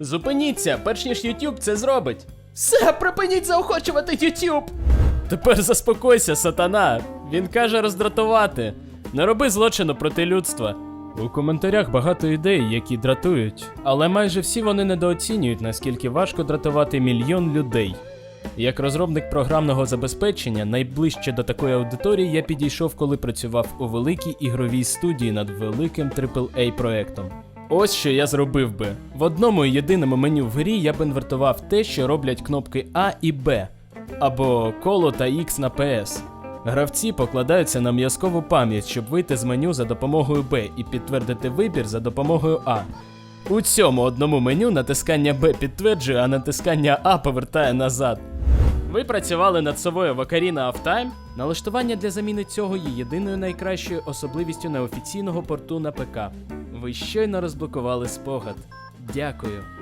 Зупиніться, перш ніж YouTube це зробить. Все, припиніть заохочувати YouTube! Тепер заспокойся, сатана. Він каже роздратувати. Не роби злочину проти людства. У коментарях багато ідей, які дратують, але майже всі вони недооцінюють, наскільки важко дратувати мільйон людей. Як розробник програмного забезпечення, найближче до такої аудиторії я підійшов, коли працював у великій ігровій студії над великим AAA проектом. Ось що я зробив би. В одному єдиному меню в грі я б інвертував те, що роблять кнопки А і Б, або коло та X на PS. Гравці покладаються на м'язкову пам'ять, щоб вийти з меню за допомогою Б і підтвердити вибір за допомогою А. У цьому одному меню натискання Б підтверджує, а натискання А повертає назад. Ви працювали над совою в Ocarina of Time? Налаштування для заміни цього є єдиною найкращою особливістю неофіційного порту на ПК. Ви щойно розблокували спогад. Дякую.